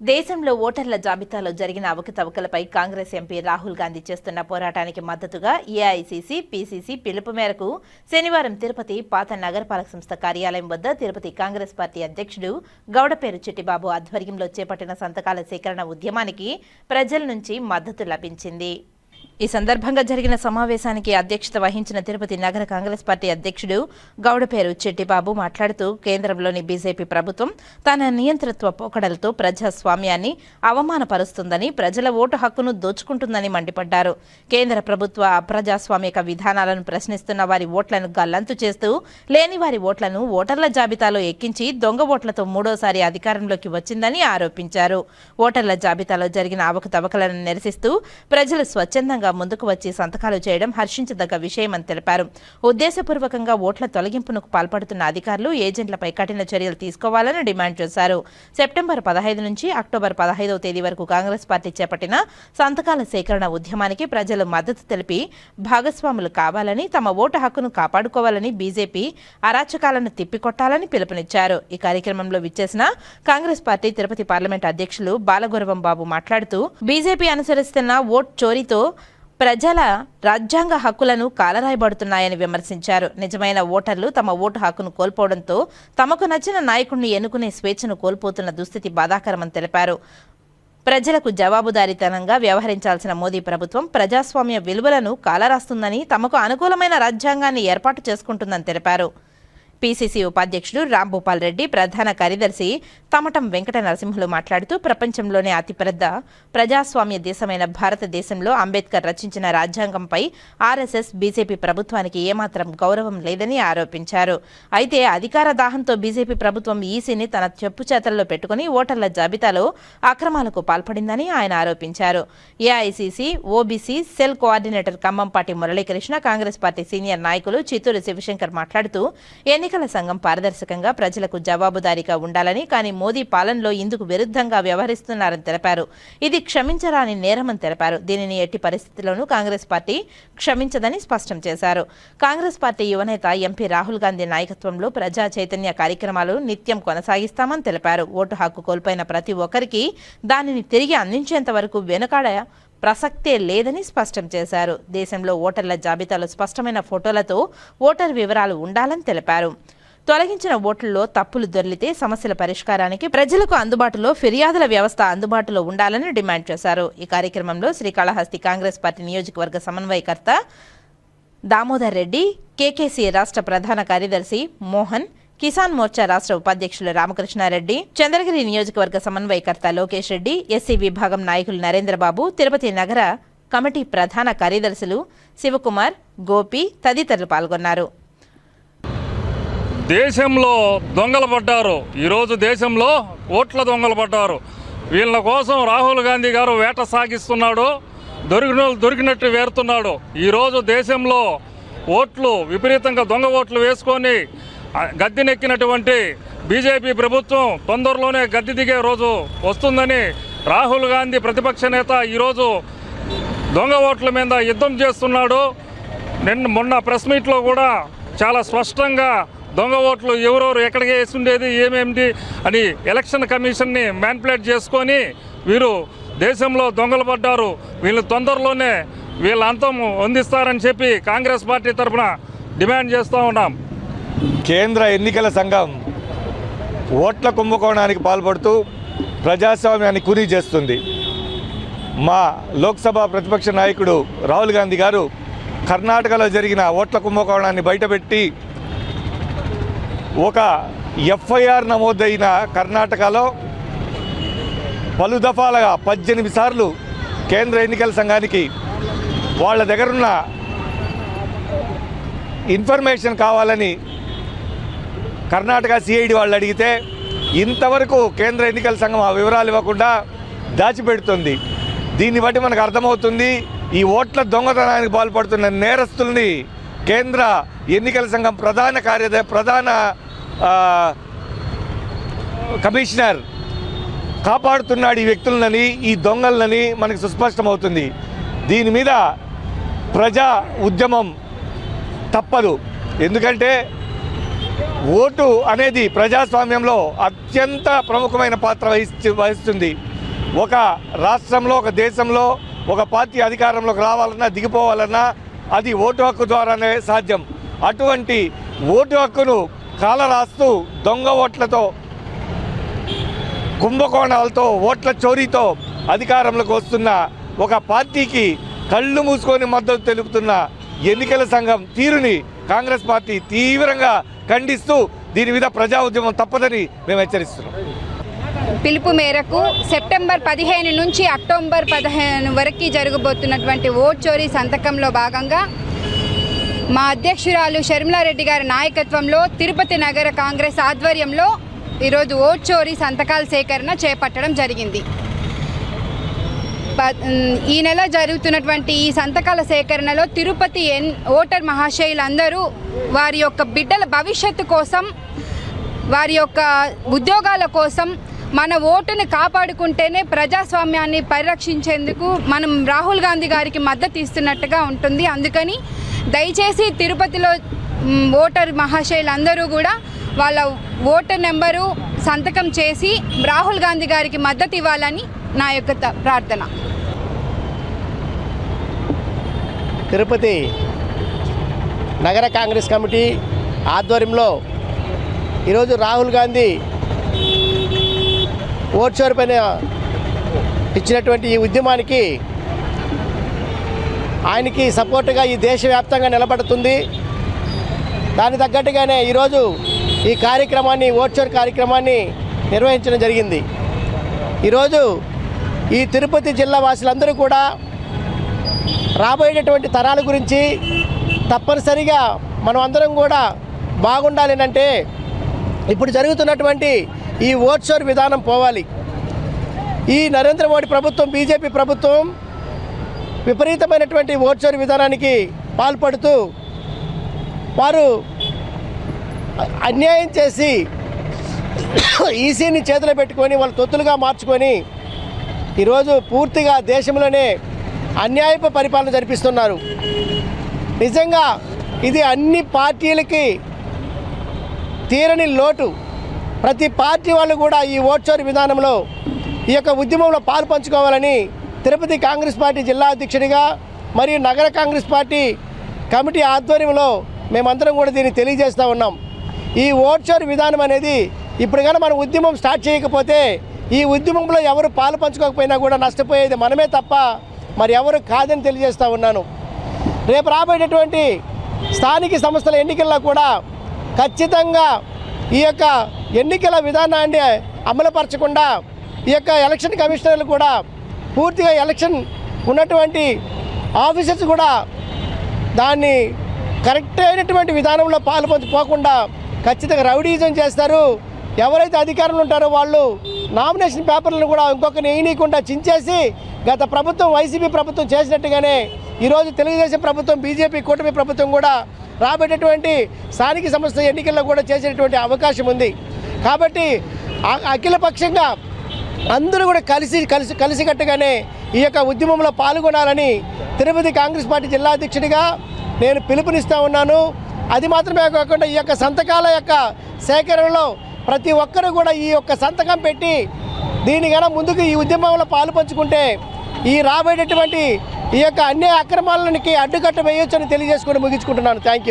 దేశంలో ఓటర్ల జాబితాలో జరిగిన అవకతవకలపై కాంగ్రెస్ ఎంపీ రాహుల్ గాంధీ చేస్తున్న పోరాటానికి మద్దతుగా ఏఐసీసీ పీసీసీ పిలుపు మేరకు శనివారం తిరుపతి పాత నగరపాలక సంస్థ కార్యాలయం వద్ద తిరుపతి కాంగ్రెస్ పార్టీ అధ్యక్షుడు గౌడపేరు చిట్టిబాబు ఆధ్వర్యంలో చేపట్టిన సంతకాల సేకరణ ఉద్యమానికి ప్రజల నుంచి మద్దతు లభించింది. ఈ సందర్భంగా జరిగిన సమావేశానికి అధ్యక్షత వహించిన తిరుపతి నగర కాంగ్రెస్ పార్టీ అధ్యక్షుడు గౌడపేరు చెట్టిబాబు మాట్లాడుతూ కేంద్రంలోని బీజేపీ ప్రభుత్వం తన నియంతృత్వ పోకడలతో ప్రజాస్వామ్యాన్ని అవమానపరుస్తుందని ప్రజల ఓటు హక్కును దోచుకుంటుందని మండిపడ్డారు. కేంద్ర ప్రభుత్వ అప్రజాస్వామిక విధానాలను ప్రశ్నిస్తున్న వారి ఓట్లను గల్లంతు చేస్తూ లేని వారి ఓట్లను ఓటర్ల జాబితాలో ఎక్కించి దొంగ ఓట్లతో మూడోసారి అధికారంలోకి వచ్చిందని ఆరోపించారు. ఓటర్ల జాబితాలో జరిగిన అవకతవకలను నిరసిస్తూ ప్రజలు స్వచ్ఛందంగా ముందుకు వచ్చి సంతకాలు చేయడం హర్షించదగ్గ విషయమని తెలిపారు. ఉద్దేశపూర్వకంగా ఓట్ల తొలగింపునకు పాల్పడుతున్న అధికారులు ఏజెంట్లపై కఠిన చర్యలు తీసుకోవాలని డిమాండ్ చేశారు. సెప్టెంబర్ పదహైదు నుంచి అక్టోబర్ పదహైదవ తేదీ వరకు కాంగ్రెస్ పార్టీ చేపట్టిన సంతకాల సేకరణ ఉద్యమానికి ప్రజలు మద్దతు తెలిపి భాగస్వాములు కావాలని తమ ఓటు హక్కును కాపాడుకోవాలని బీజేపీ అరాచకాలను తిప్పికొట్టాలని పిలుపునిచ్చారు. ఈ కార్యక్రమంలో విచ్చేసిన కాంగ్రెస్ పార్టీ తిరుపతి పార్లమెంట్ అధ్యక్షులు బాలగౌరవం బాబు మాట్లాడుతూ బీజేపీ అనుసరిస్తున్న ఓట్ చోరీతో ప్రజల రాజ్యాంగ హక్కులను కాలరాయబడుతున్నాయని విమర్శించారు. నిజమైన ఓటర్లు తమ ఓటు హక్కును కోల్పోవడంతో తమకు నచ్చిన నాయకుడిని ఎన్నుకునే స్వేచ్ఛను కోల్పోతున్న దుస్థితి బాధాకరమని తెలిపారు. ప్రజలకు జవాబుదారీతనంగా వ్యవహరించాల్సిన మోదీ ప్రభుత్వం ప్రజాస్వామ్య విలువలను కాలరాస్తుందని తమకు అనుకూలమైన రాజ్యాంగాన్ని ఏర్పాటు చేసుకుంటుందని తెలిపారు. పీసీసీ ఉపాధ్యక్షుడు రాంభూపాల్ రెడ్డి ప్రధాన కార్యదర్శి తమటం వెంకట నరసింహులు మాట్లాడుతూ ప్రపంచంలోనే అతిపెద్ద ప్రజాస్వామ్య దేశమైన భారతదేశంలో అంబేద్కర్ రచించిన రాజ్యాంగంపై ఆర్ఎస్ఎస్ బీజేపీ ప్రభుత్వానికి ఏమాత్రం గౌరవం లేదని ఆరోపించారు. అయితే అధికార దాహంతో బీజేపీ ప్రభుత్వం ఈసీని తన చెప్పు చేతల్లో పెట్టుకుని ఓటర్ల జాబితాలో అక్రమాలకు పాల్పడిందని ఆయన ఆరోపించారు. AICC OBC cell coordinator Khammampati Muralikrishna Congress party senior నాయకులు చిత్తూరు శివశంకర్ మాట్లాడుతూ ఎన్నికల సంఘం పారదర్శకంగా ప్రజలకు జవాబుదారీగా ఉండాలని కానీ మోదీ పాలనలో ఇందుకు విరుద్ధంగా వ్యవహరిస్తున్నారని తెలిపారు. ఇది క్షమించరాని నేరమని తెలిపారు. దీనిని ఎట్టి పరిస్థితుల్లోనూ కాంగ్రెస్ పార్టీ క్షమించదని స్పష్టం చేశారు. కాంగ్రెస్ పార్టీ యువనేత ఎంపీ రాహుల్ గాంధీ నాయకత్వంలో ప్రజా చైతన్య కార్యక్రమాలు నిత్యం కొనసాగిస్తామని తెలిపారు. ఓటు హక్కు కోల్పోయిన ప్రతి ఒక్కరికి దానిని తిరిగి అందించేంత వరకు వెనుకాడ ప్రసక్తే లేదని స్పష్టం చేశారు. దేశంలో ఓటర్ల జాబితాలో స్పష్టమైన ఫోటోలతో ఓటర్ వివరాలు ఉండాలని తెలిపారు. తొలగించిన ఓట్లలో తప్పులు దొర్లితే సమస్యల పరిష్కారానికి ప్రజలకు అందుబాటులో ఫిర్యాదుల వ్యవస్థ అందుబాటులో ఉండాలని డిమాండ్ చేశారు. ఈ కార్యక్రమంలో శ్రీకాళహస్తి కాంగ్రెస్ పార్టీ నియోజకవర్గ సమన్వయకర్త దామోదర్ రెడ్డి కేకేసీ రాష్ట్ర ప్రధాన కార్యదర్శి మోహన్ కిసాన్ మోర్చా రాష్ట్ర ఉపాధ్యక్షులు రామకృష్ణారెడ్డి చంద్రగిరి నియోజకవర్గ సమన్వయకర్త లోకేష్ రెడ్డి ఎస్సీ విభాగం నాయకులు నరేంద్రబాబు తిరుపతి నగర కమిటీ ప్రధాన కార్యదర్శులు శివకుమార్ గోపి తదితరులు పాల్గొన్నారు. దేశంలో దొంగలు పడ్డారు. ఈరోజు దేశంలో ఓట్ల దొంగలు పడ్డారు. వీళ్ళ కోసం రాహుల్ గాంధీ గారు వేట సాగిస్తున్నాడు దొరికిన దొరికినట్టు వేరుతున్నాడు. ఈరోజు దేశంలో ఓట్లు విపరీతంగా దొంగ ఓట్లు వేసుకొని గద్దెనెక్కినటువంటి బీజేపీ ప్రభుత్వం తొందరలోనే గద్దె దిగే రోజు వస్తుందని రాహుల్ గాంధీ ప్రతిపక్ష నేత ఈరోజు దొంగ ఓట్ల మీద యుద్ధం చేస్తున్నాడు. నిన్న మొన్న ప్రెస్ మీట్లో కూడా చాలా స్పష్టంగా దొంగ ఓట్లు ఎవరెవరు ఎక్కడికి వేసుండేది ఏమేమిటి అని ఎలక్షన్ కమిషన్ని మ్యాన్పులేట్ చేసుకొని వీరు దేశంలో దొంగలు పడ్డారు. వీళ్ళు తొందరలోనే వీళ్ళ అంతం అందిస్తారని చెప్పి కాంగ్రెస్ పార్టీ తరఫున డిమాండ్ చేస్తూ ఉన్నాం. కేంద్ర ఎన్నికల సంఘం ఓట్ల కుంభకోణానికి పాల్పడుతూ ప్రజాస్వామ్యాన్ని కుని చేస్తుంది. మా లోక్సభ ప్రతిపక్ష నాయకుడు రాహుల్ గాంధీ గారు కర్ణాటకలో జరిగిన ఓట్ల కుంభకోణాన్ని బయటపెట్టి ఒక ఎఫ్ఐఆర్ నమోదైన కర్ణాటకలో పలు దఫాలుగా పద్దెనిమిది సార్లు కేంద్ర ఎన్నికల సంఘానికి వాళ్ళ దగ్గరున్న ఇన్ఫర్మేషన్ కావాలని కర్ణాటక సిఐడి వాళ్ళు అడిగితే ఇంతవరకు కేంద్ర ఎన్నికల సంఘం ఆ వివరాలు ఇవ్వకుండా దాచిపెడుతుంది. దీన్ని బట్టి మనకు అర్థమవుతుంది ఈ ఓట్ల దొంగతనానికి పాల్పడుతున్న నేరస్తుల్ని కేంద్ర ఎన్నికల సంఘం ప్రధాన కార్యదర్శి ప్రధాన కమిషనర్ కాపాడుతున్నాడు ఈ వ్యక్తులనని ఈ దొంగలనని మనకు సుస్పష్టమవుతుంది. దీని మీద ప్రజా ఉద్యమం తప్పదు. ఎందుకంటే ఓటు అనేది ప్రజాస్వామ్యంలో అత్యంత ప్రముఖమైన పాత్ర వహిస్తు వహిస్తుంది. ఒక రాష్ట్రంలో ఒక దేశంలో ఒక పార్టీ అధికారంలోకి రావాలన్నా దిగిపోవాలన్నా అది ఓటు హక్కు ద్వారానే సాధ్యం. అటువంటి ఓటు హక్కును కాలరాస్తూ దొంగ ఓట్లతో కుంభకోణాలతో ఓట్ల చోరీతో అధికారంలోకి వస్తున్న ఒక పార్టీకి కళ్ళు మూసుకొని మద్దతు తెలుపుతున్న ఎన్నికల సంఘం తీరుని కాంగ్రెస్ పార్టీ తీవ్రంగా ఖండిస్తూ దీని మీద ప్రజా ఉద్యమం తప్పదని మేము హెచ్చరిస్తున్నాం. పిలుపు మేరకు సెప్టెంబర్ పదిహేను నుంచి అక్టోబర్ పదిహేను వరకు జరగబోతున్నటువంటి ఓట్ చోరీ సంతకంలో భాగంగా మా అధ్యక్షురాలు షర్మిలారెడ్డి గారి నాయకత్వంలో తిరుపతి నగర కాంగ్రెస్ ఆధ్వర్యంలో ఈరోజు ఓట్ చోరీ సంతకాల సేకరణ చేపట్టడం జరిగింది. ఈ నెల జరుగుతున్నటువంటి ఈ సంతకాల సేకరణలో తిరుపతి ఎన్ ఓటర్ మహాశయులందరూ వారి యొక్క బిడ్డల భవిష్యత్తు కోసం వారి యొక్క ఉద్యోగాల కోసం మన ఓటుని కాపాడుకుంటేనే ప్రజాస్వామ్యాన్ని పరిరక్షించేందుకు మనం రాహుల్ గాంధీ గారికి మద్దతు ఇస్తున్నట్టుగా ఉంటుంది. అందుకని దయచేసి తిరుపతిలో ఓటర్ మహాశయులందరూ కూడా వాళ్ళ ఓటర్ నెంబరు సంతకం చేసి రాహుల్ గాంధీ గారికి మద్దతు ఇవ్వాలని నా యొక్క ప్రార్థన. తిరుపతి నగర కాంగ్రెస్ కమిటీ ఆధ్వర్యంలో ఈరోజు రాహుల్ గాంధీ ఓట్ షోర్ పైన ఇచ్చినటువంటి ఈ ఉద్యమానికి ఆయనకి సపోర్ట్గా ఈ దేశవ్యాప్తంగా నిలబడుతుంది. దాని తగ్గట్టుగానే ఈరోజు ఈ కార్యక్రమాన్ని ఓట్షోర్ కార్యక్రమాన్ని నిర్వహించడం జరిగింది. ఈరోజు ఈ తిరుపతి జిల్లా వాసులందరూ కూడా రాబోయేటటువంటి తరాల గురించి తప్పనిసరిగా మనం అందరం కూడా బాగుండాలి అంటే ఇప్పుడు జరుగుతున్నటువంటి ఈ ఓట్షోర్ విధానం పోవాలి. ఈ నరేంద్ర మోడీ ప్రభుత్వం బీజేపీ ప్రభుత్వం విపరీతమైనటువంటి ఓట్షోర్ విధానానికి పాల్పడుతూ వారు అన్యాయం చేసి ఈసీని చేతిలో పెట్టుకొని వాళ్ళు తొత్తులుగా మార్చుకొని ఈరోజు పూర్తిగా దేశంలోనే అన్యాయపు పరిపాలన జరిపిస్తున్నారు. నిజంగా ఇది అన్ని పార్టీలకి తీరని లోటు. ప్రతి పార్టీ వాళ్ళు కూడా ఈ ఓట్చోరు విధానంలో ఈ యొక్క ఉద్యమంలో పాలు పంచుకోవాలని తిరుపతి కాంగ్రెస్ పార్టీ జిల్లా అధ్యక్షుడిగా మరియు నగర కాంగ్రెస్ పార్టీ కమిటీ ఆధ్వర్యంలో మేమందరం కూడా దీన్ని తెలియజేస్తూ ఉన్నాం. ఈ ఓట్చోరు విధానం అనేది ఇప్పుడు కానీ మనం ఉద్యమం స్టార్ట్ చేయకపోతే ఈ ఉద్యమంలో ఎవరు పాలు పంచుకోకపోయినా కూడా నష్టపోయేది మనమే తప్ప మరి ఎవరు కాదని తెలియజేస్తూ ఉన్నాను. రేపు రాబోయేటటువంటి స్థానిక సంస్థల ఎన్నికల్లో కూడా ఖచ్చితంగా ఈ యొక్క ఎన్నికల విధానాన్ని అమలుపరచకుండా ఈ యొక్క ఎలక్షన్ కమిషనర్లు కూడా పూర్తిగా ఎలక్షన్ ఉన్నటువంటి ఆఫీసర్స్ కూడా దాన్ని కరెక్ట్ అయినటువంటి విధానంలో పాలు పోకుండా ఖచ్చితంగా రౌడీజం చేస్తారు. ఎవరైతే అధికారులు ఉంటారో వాళ్ళు నామినేషన్ పేపర్లను కూడా ఇంకొకరిని వేయనీయకుండా చించేసి గత ప్రభుత్వం వైసీపీ ప్రభుత్వం చేసినట్టుగానే ఈరోజు తెలుగుదేశం ప్రభుత్వం బీజేపీ కూటమి ప్రభుత్వం కూడా రాబోయేటటువంటి స్థానిక సంస్థ ఎన్నికల్లో కూడా చేసేటువంటి అవకాశం ఉంది. కాబట్టి అఖిలపక్షంగా అందరూ కూడా కలిసి కలిసి కలిసికట్టుగానే ఈ యొక్క ఉద్యమంలో పాల్గొనాలని తిరుపతి కాంగ్రెస్ పార్టీ జిల్లా అధ్యక్షుడిగా నేను పిలుపునిస్తూ ఉన్నాను. అది మాత్రమే కాకుండా ఈ యొక్క సంతకాల యొక్క సేకరణలో ప్రతి ఒక్కరూ కూడా ఈ యొక్క సంతకం పెట్టి దీనికైనా ముందుకు ఈ ఉద్యమంలో పాలు పంచుకుంటే ఈ రాబోయేటటువంటి ఈ యొక్క అన్ని అక్రమాలకి అడ్డుకట్ట వేయొచ్చని తెలియజేసుకొని ముగించుకుంటున్నాను. Thank you